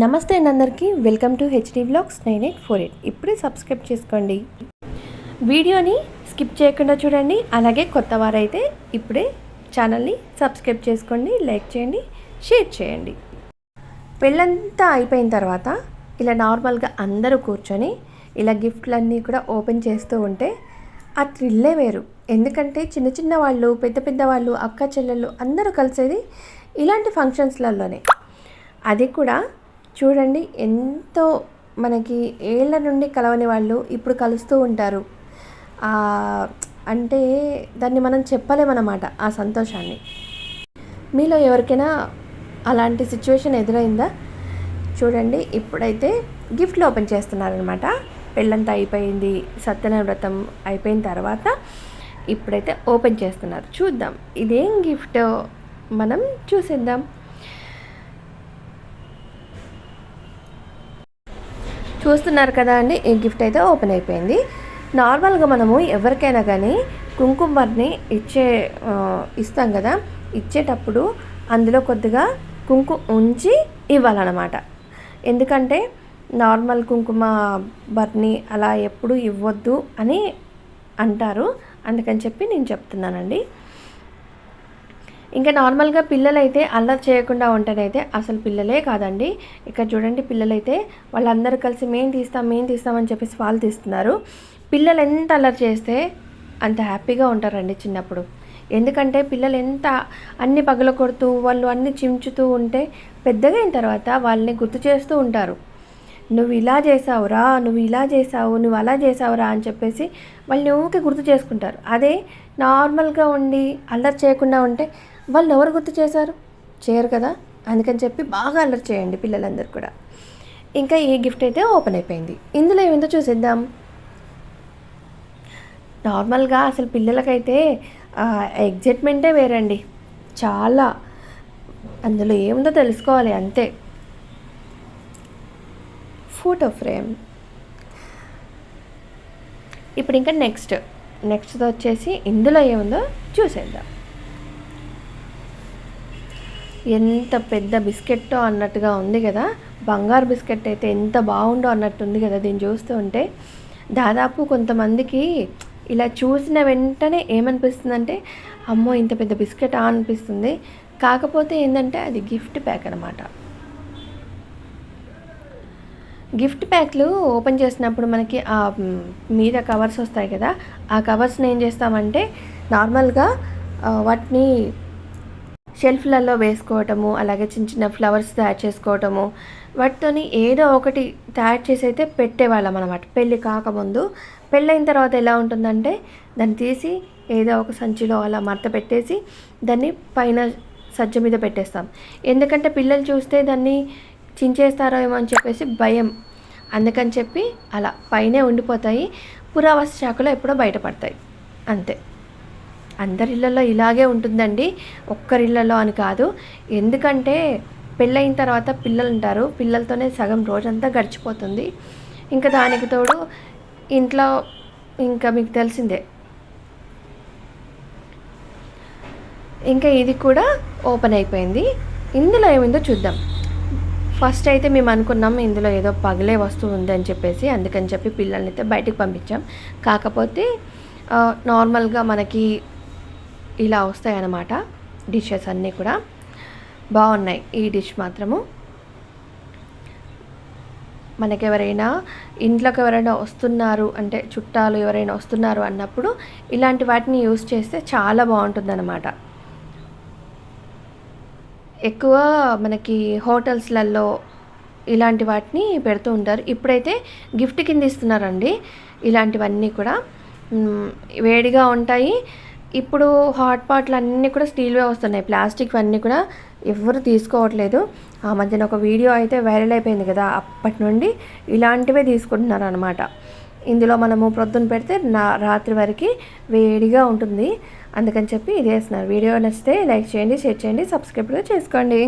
నమస్తే అండి అందరికీ welcome to HD blogs nine eight four eight. ఇప్పుడే సబ్స్క్రైబ్ చేసుకోండి. వీడియోని స్కిప్ చేయకుండా చూడండి. అలాగే కొత్త వారైతే ఇప్పుడే ఛానల్ని సబ్స్క్రైబ్ చేసుకోండి లైక్ చేయండి షేర్ చేయండి. పెళ్ళంతా అయిపోయిన తర్వాత ఇలా నార్మల్గా అందరూ కూర్చొని ఇలా గిఫ్ట్లన్నీ కూడా ఓపెన్ చేస్తూ ఉంటే ఆ థ్రిల్లే వేరు. ఎందుకంటే చిన్న చిన్న వాళ్ళు పెద్ద పెద్ద వాళ్ళు అక్క చెల్లెళ్ళు అందరూ కలిసేది ఇలాంటి ఫంక్షన్స్లలోనే. అది కూడా చూడండి ఎంతో మనకి ఏళ్ళ నుండి కలవని వాళ్ళు ఇప్పుడు కలుస్తూ ఉంటారు. అంటే దాన్ని మనం చెప్పలేమన్నమాట ఆ సంతోషాన్ని. మీలో ఎవరికైనా అలాంటి సిచ్యువేషన్ ఎదురైందా? చూడండి ఇప్పుడైతే గిఫ్ట్లు ఓపెన్ చేస్తున్నారనమాట పెళ్ళంతా అయిపోయింది సత్యనారాయణ వ్రతం అయిపోయిన తర్వాత ఇప్పుడైతే ఓపెన్ చేస్తున్నారు. చూద్దాం ఇదేం గిఫ్ట్ మనం చూసేద్దాం. చూస్తున్నారు కదా అండి ఈ గిఫ్ట్ అయితే ఓపెన్ అయిపోయింది. నార్మల్గా మనము ఎవరికైనా కానీ కుంకుమర్ని ఇచ్చే ఇస్తాం కదా ఇచ్చేటప్పుడు అందులో కొద్దిగా కుంకుమ ఉంచి ఇవ్వాలన్నమాట. ఎందుకంటే నార్మల్ కుంకుమ బర్ని అలా ఎప్పుడు ఇవ్వద్దు అని అంటారు. అందుకని చెప్పి నేను చెప్తున్నానండి. ఇంకా నార్మల్గా పిల్లలైతే అల్లరి చేయకుండా ఉంటేనైతే అసలు పిల్లలే కాదండి. ఇక్కడ చూడండి పిల్లలైతే వాళ్ళందరూ కలిసి మేము తీస్తాం మేము తీస్తామని చెప్పేసి వాళ్ళు తీస్తున్నారు. పిల్లలు ఎంత అల్లరి చేస్తే అంత హ్యాపీగా ఉంటారండి చిన్నప్పుడు. ఎందుకంటే పిల్లలు ఎంత అన్ని పగల కొడుతూ వాళ్ళు అన్ని చించుతూ ఉంటే పెద్దగా అయిన తర్వాత వాళ్ళని గుర్తు చేస్తూ ఉంటారు. నువ్వు ఇలా చేసావురా నువ్వు ఇలా చేసావు నువ్వు అలా చేసావురా అని చెప్పేసి వాళ్ళని ఊకే గుర్తు చేసుకుంటారు. అదే నార్మల్గా ఉండి అల్లరి చేయకుండా ఉంటే వాళ్ళు ఎవరు గుర్తు చేశారు? చేయరు కదా? అందుకని చెప్పి బాగా అల్లరి చేయండి పిల్లలందరూ కూడా. ఇంకా ఈ గిఫ్ట్ అయితే ఓపెన్ అయిపోయింది. ఇందులో ఏమిందో చూసేద్దాం. నార్మల్గా అసలు పిల్లలకైతే ఎగ్జైట్మెంటే వేరండి. చాలా. అందులో ఏముందో తెలుసుకోవాలి అంతే. ఫోటో ఫ్రేమ్ ఇప్పుడు ఇంకా నెక్స్ట్ నెక్స్ట్ వచ్చేసి ఇందులో ఏముందో చూసేద్దాం. ఎంత పెద్ద బిస్కెట్టో అన్నట్టుగా ఉంది కదా. బంగారు బిస్కెట్ అయితే ఎంత బాగుండో అన్నట్టు ఉంది కదా దీన్ని చూస్తూ ఉంటే. దాదాపు కొంతమందికి ఇలా చూసిన వెంటనే ఏమనిపిస్తుందంటే అమ్మో ఇంత పెద్ద బిస్కెట్ ఆ అనిపిస్తుంది. కాకపోతే ఏంటంటే అది గిఫ్ట్ ప్యాక్ అనమాట గిఫ్ట్ ప్యాక్లు ఓపెన్ చేసినప్పుడు మనకి ఆ మీద కవర్స్ వస్తాయి కదా ఆ కవర్స్ని ఏం చేస్తామంటే నార్మల్గా వాటిని షెల్ఫ్లలో వేసుకోవటము అలాగే చిన్న చిన్న ఫ్లవర్స్ తయారు చేసుకోవటము వాటితోని ఏదో ఒకటి తయారు చేసి అయితే పెట్టేవాళ్ళం అనమాట పెళ్ళి కాకముందు. పెళ్ళైన తర్వాత ఎలా ఉంటుందంటే దాన్ని తీసి ఏదో ఒక సంచిలో అలా మడత పెట్టేసి దాన్ని పైన సజ్జ మీద పెట్టేస్తాం. ఎందుకంటే పిల్లలు చూస్తే దాన్ని చించేస్తారో ఏమో అని చెప్పేసి భయం. అందుకని చెప్పి అలా పైనే ఉండిపోతాయి పురావస్తు శాఖలో ఎప్పుడో బయటపడతాయి. అంతే. అందరిళ్ళల్లో ఇలాగే ఉంటుందండి. ఒక్కరిళ్ళలో అని కాదు. ఎందుకంటే పెళ్ళయిన తర్వాత పిల్లలు ఉంటారు పిల్లలతోనే సగం రోజంతా గడిచిపోతుంది. ఇంకా దానికి తోడు ఇంట్లో ఇంకా మీకు తెలిసిందే. ఇంకా ఇది కూడా ఓపెన్ అయిపోయింది. ఇందులో ఏమిందో చూద్దాం. ఫస్ట్ అయితే మేము అనుకున్నాం ఇందులో ఏదో పగిలే వస్తువు ఉందని చెప్పేసి అందుకని చెప్పి పిల్లల్ని అయితే బయటకు పంపించాం. కాకపోతే నార్మల్గా మనకి ఇలా వస్తాయి అన్నమాట డిషెస్ అన్నీ కూడా. బాగున్నాయి ఈ డిష్ మాత్రము. మనకి ఎవరైనా ఇంట్లోకి ఎవరైనా వస్తున్నారు అంటే చుట్టాలు ఎవరైనా వస్తున్నారు అన్నప్పుడు ఇలాంటి వాటిని యూస్ చేస్తే చాలా బాగుంటుందన్నమాట. ఎక్కువ మనకి హోటల్స్లలో ఇలాంటి వాటిని పెడుతూ ఉంటారు. ఇప్పుడైతే గిఫ్ట్ కింద ఇస్తున్నారండి. ఇలాంటివన్నీ కూడా. వేడిగా ఉంటాయి. ఇప్పుడు హాట్ పాట్లు అన్నీ కూడా స్టీల్వే వస్తున్నాయి. ప్లాస్టిక్ అన్నీ కూడా ఎవరు తీసుకోవట్లేదు. ఆ మధ్యన ఒక వీడియో అయితే వైరల్ అయిపోయింది కదా అప్పటి నుండి ఇలాంటివే తీసుకుంటున్నారు అనమాట ఇందులో మనము ప్రొద్దున పెడితే నా రాత్రి వరకు వేడిగా ఉంటుంది. అందుకని చెప్పి ఇది వేస్తున్నారు వీడియో నచ్చితే లైక్ చేయండి షేర్ చేయండి సబ్స్క్రైబ్ కూడా చేసుకోండి.